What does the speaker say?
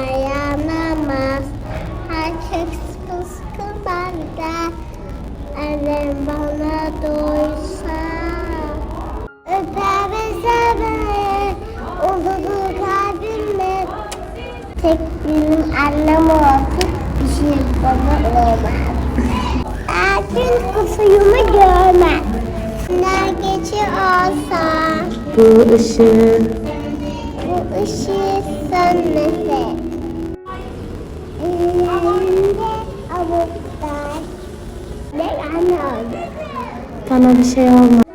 dayanamaz. Herkes fıskı bende. Annem bana doysa. Öper ve sever. Olur kalbimle. Tek benim annem olsun. Bir şey baba olmaz. Erkin kusuyumu görmez. Günler geçi olsa. Bu ışığı. Bu ışığı sönmesi. Bana bir şey olmaz.